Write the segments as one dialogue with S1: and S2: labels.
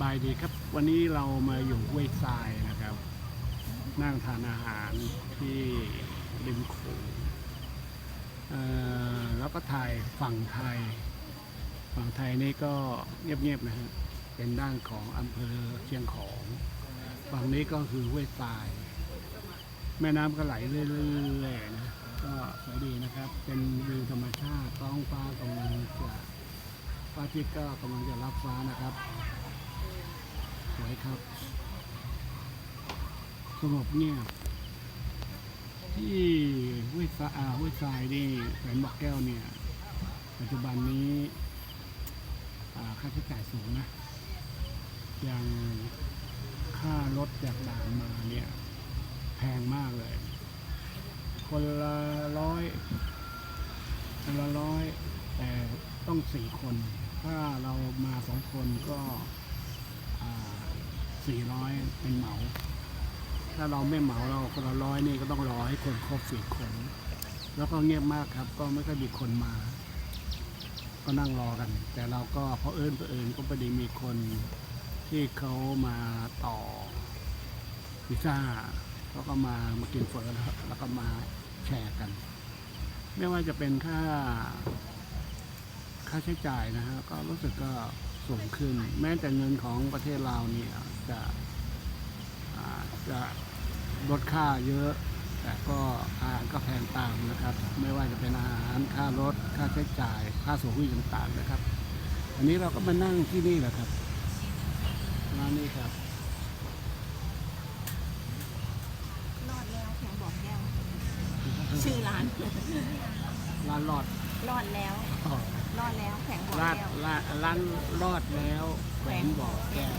S1: บายดีครับ วันนี้เรามาอยู่ห้วยทรายนะครับ นั่งทานอาหารที่ริมโขงแล้วก็ถ่ายฝั่งไทย ฝั่งไทยนี่ก็เงียบๆนะฮะเป็นด้านของอำเภอเชียงของ ฝั่งนี้ก็คือห้วยทราย แม่น้ำก็ไหลเรื่อยๆนะก็สวยดีนะครับ เป็นวิวธรรมชาติท้องฟ้ากำลังจะพระอาทิตย์ก็กำลังจะรับฟ้านะครับ วยครับสงบเงียบที่ห้วยทรายอ่าห้วยทรายนี่แสนบอกแก้วเนี่ย ปัจจุบันนี้ค่าใช้จ่ายสูงนะ อย่างค่ารถจากด่านมาเนี่ย แพงมากเลย คนละร้อยคนละร้อยแต่ต้องสี่คน ถ้าเรามาสองคนก็ สี่ร้อยเป็นเหมา ถ้าเราไม่เหมาเราคนละร้อยนี่ก็ต้องรอให้คนครบสี่คน แล้วก็เงียบมากครับ ก็ไม่ค่อยมีคนมา ก็นั่งรอกัน แต่เราก็เพราะเอิญเพราะเอิญก็พอดีมีคนที่เขามาต่อพิซซ่าเขาก็มามากินเฟอร์แล้วแล้วก็มาแชร์กัน ไม่ว่าจะเป็นค่าค่าใช้จ่ายนะฮะก็รู้สึกก็ สูงขึ้น แม้แต่เงินของประเทศเราเนี่ยจะอ่าจะลดค่าเยอะ แต่ก็อาหารก็แพงตามนะครับ ไม่ว่าจะเป็นอาหารค่ารถค่าใช้จ่าย ค่าสูงวิ่งต่างๆนะครับ อันนี้เราก็มานั่งที่นี่แหละครับร้านนี้ครับ
S2: รอดแล้วแข็งบอกแก้วชื่อร้าน
S1: ร้านรอด
S2: รอดแล้ว
S1: อ๋อ
S2: รอดแล้วแข็งบอก
S1: ร้าน
S2: แก้ว
S1: ร้านร้านรอดแล้วแขวงบ่อแก้ว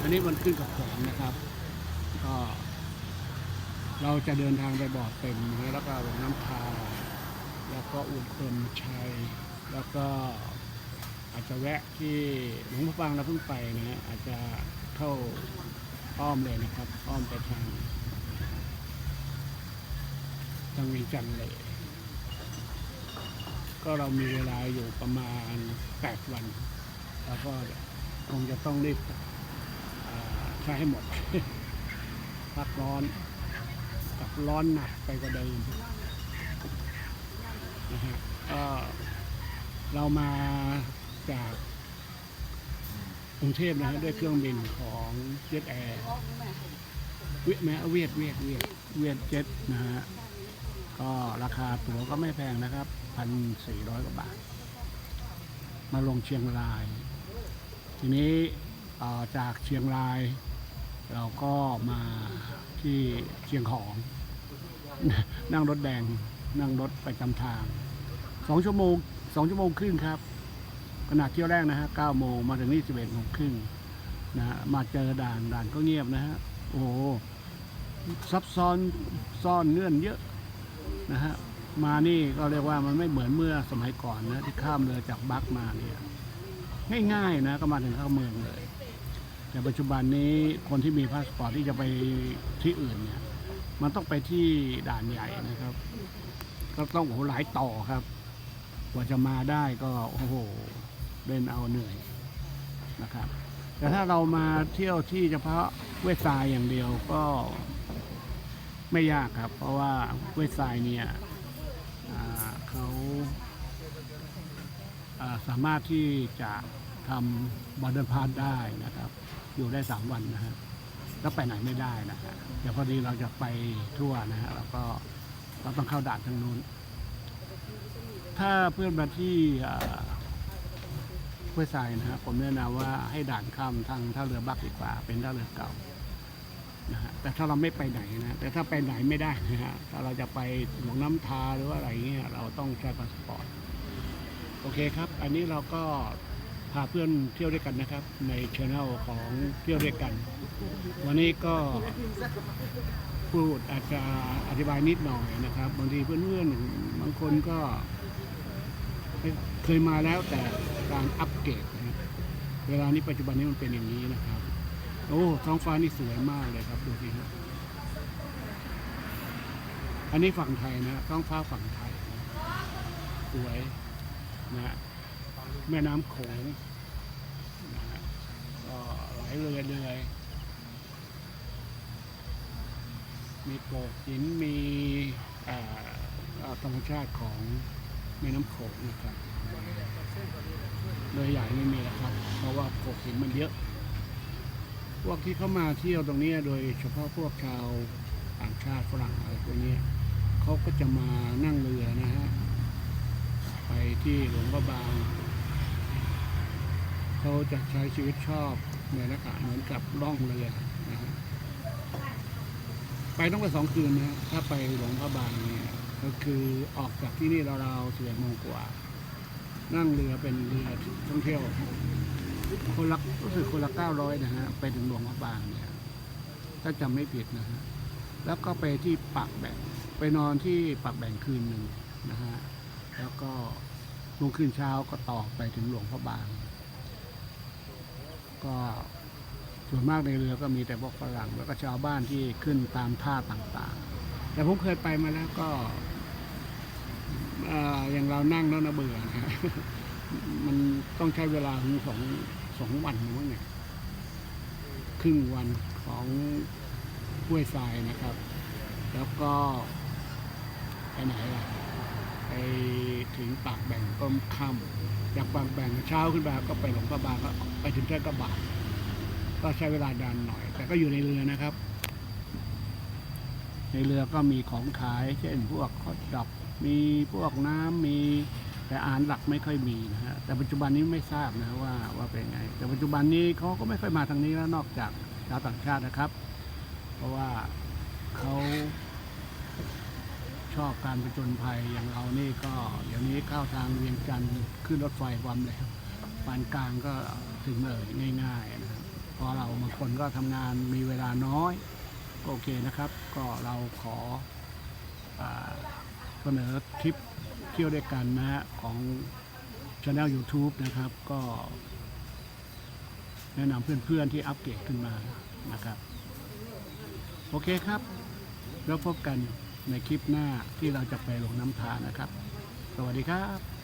S1: อันนี้มันขึ้นกับแขวงนะครับ ก็ เราจะเดินทางไปบ่อเต็มนะแล้วก็ลงน้ำพา แล้วก็อุดคนชัย แล้วก็อาจจะแวะที่หลวงพ่อฟังเราเพิ่งไปนะฮะอาจจะเข้าอ้อมเลยนะครับ อ้อมไปทางทางเวียงจันทร์เลย ก็เรามีเวลาอยู่ประมาณ 8 วัน แล้วก็คงจะต้องรีบใช้ให้หมด พักร้อนกับร้อนหนักไปกว่าเดิมนะฮะก็เรามาจากกรุงเทพนะฮะด้วยเครื่องบินของเจ็ตแอร์เวียดแม้เวียดเวียดเวียดเวียดเจ็ตนะฮะก็ราคาตั๋วก็ไม่แพงนะครับ พันสี่ร้อยกว่าบาท มาลงเชียงราย ทีนี้จากเชียงราย เราก็มาที่เชียงของ นั่งรถแดง นั่งรถไปจำทางสองชั่วโมงสองชั่วโมงครึ่งครับขนาดเที่ยวแรกนะฮะเก้าโมงมาถึงนี่สิบเอ็ดโมงครึ่งนะฮะมาเจอด่านด่านก็เงียบนะฮะโอ้โหซับซ้อนซ่อนเงื่อนเยอะนะฮะ มานี่ก็เรียกว่ามันไม่เหมือนเมื่อสมัยก่อนนะที่ข้ามเรือจากบักมาเนี่ยง่ายๆนะก็มาถึงเข้าเมืองเลย แต่ปัจจุบันนี้คนที่มีพาสปอร์ตที่จะไปที่อื่นเนี่ยมันต้องไปที่ด่านใหญ่นะครับ ก็ต้องโอ้โหหลายต่อครับ กว่าจะมาได้ก็โอ้โหเล่นเอาเหนื่อยนะครับ แต่ถ้าเรามาเที่ยวที่เฉพาะเวสทรายอย่างเดียวก็ไม่ยากครับ เพราะว่าเวสไซน์เนี่ยอ่าเขาอ่า สามารถที่จะทำบอร์เดอร์พาสได้นะครับ อยู่ได้สามวันนะฮะแล้วไปไหนไม่ได้นะฮะเดี๋ยวพอดีเราจะไปทั่วนะฮะแล้วก็เราต้องเข้าด่านทางนู้น ถ้าเพื่อนมาที่อ่าเวสไซน์นะฮะผมแนะนำว่าให้ด่านข้ามทางท่าเรือบักดีกว่า เป็นท่าเรือเก่านะฮะแต่ถ้าเราไม่ไปไหนนะแต่ถ้าไปไหนไม่ได้นะฮะถ้าเราจะไปหลวงน้ำทาหรือว่าอะไรเงี้ยเราต้องใช้พาสปอร์ต โอเคครับ อันนี้เราก็พาเพื่อนเที่ยวด้วยกันนะครับ ในช anel ของเที่ยวด้วยกัน วันนี้ก็พูดอาจจะอธิบายนิดหน่อยนะครับ บางทีเพื่อนๆบางคนก็ เคยมาแล้วแต่การอัปเกรดนะฮะเวลานี้ปัจจุบันนี้มันเป็นอย่างนี้นะครับ โอ้ท้องฟ้านี่สวยมากเลยครับดูสิครับอันนี้ฝั่งไทยนะท้องฟ้าฝั่งไทย สวย นะฮะแม่น้ำโขงนะก็ายเรื่อเลยมีโกดหินมีธรรมชาติของแม่น้ำโขงนะครับเรือใหญ่ไม่มีแล้วครับ เพราะว่าโขดหินมันเยอะ พวกที่เข้ามาเที่ยวตรงนี้โดยเฉพาะพวกชาวต่างชาติฝรั่งอะไรพวกนี้เขาก็จะมานั่งเรือนะฮะ ไปที่หลวงพระบางเขาจะใช้ชีวิตชอบในลักษณะเหมือนกับล่องเรือนะฮะไปต้องไปสองคืนนะถ้าไปหลวงพระบางเนี่ยก็คือออกจากที่นี่เราๆสิบเอ็ดโมงกว่า นั่งเรือเป็นเรือท่องเที่ยว คนละรู้สึกคนละเก้าร้อยนะฮะไปถึงหลวงพระบางเนี่ยถ้าจำไม่ผิดนะฮะแล้วก็ไปที่ปากแบ่งไปนอนที่ปากแบ่งคืนหนึ่งนะฮะ แล้วก็ลุงคืนเช้าก็ต่อไปถึงหลวงพระบาง ก็ส่วนมากในเรือก็มีแต่พวกฝรั่งแล้วก็ชาวบ้านที่ขึ้นตามท่าต่างๆ แต่ผมเคยไปมาแล้วก็ออย่างเรานั่งแล้วนะเบื่อนะฮะมันต้องใช้เวลาถึงสองสองวันมั้งเนี่ยครึ่งวันของห้วยทรายนะครับ แล้วก็ไปไหนล่ะ ถึงปากแบ่งก็ค่ำจากปากแบ่งเช้าขึ้นมาก็ไปหลวงพระบางก็ไปถึงแค่กระบะก็ใช้เวลาดานหน่อย แต่ก็อยู่ในเรือนะครับ ในเรือก็มีของขาย เช่นพวกฮอทดอกมีพวกน้ำมีแต่อาหารหลักไม่ค่อยมีนะฮะแต่ปัจจุบันนี้ไม่ทราบนะว่าว่าเป็นไง แต่ปัจจุบันนี้เขาก็ไม่ค่อยมาทางนี้แล้วนอกจากชาวต่างชาตินะครับ เพราะว่าเขา ชอบการผจญภัยอย่างเรานี่ก็เดี๋ยวนี้เข้าทางเวียงจันทร์ขึ้นรถไฟความเร็วปานกลางก็ถึงเลยง่ายๆนะครับเพราะเราบางคนก็ทำงานมีเวลาน้อยก็โอเคนะครับ ก็เราขออเสนอทริปเที่ยวด้วยกันนะฮะของช anel YouTube นะครับ ก็ แนะนำเพื่อนๆที่อัปเกรดขึ้นมานะครับ โอเคครับ แล้วพบกัน ในคลิปหน้าที่เราจะไปลงน้ำทานะครับ สวัสดีครับ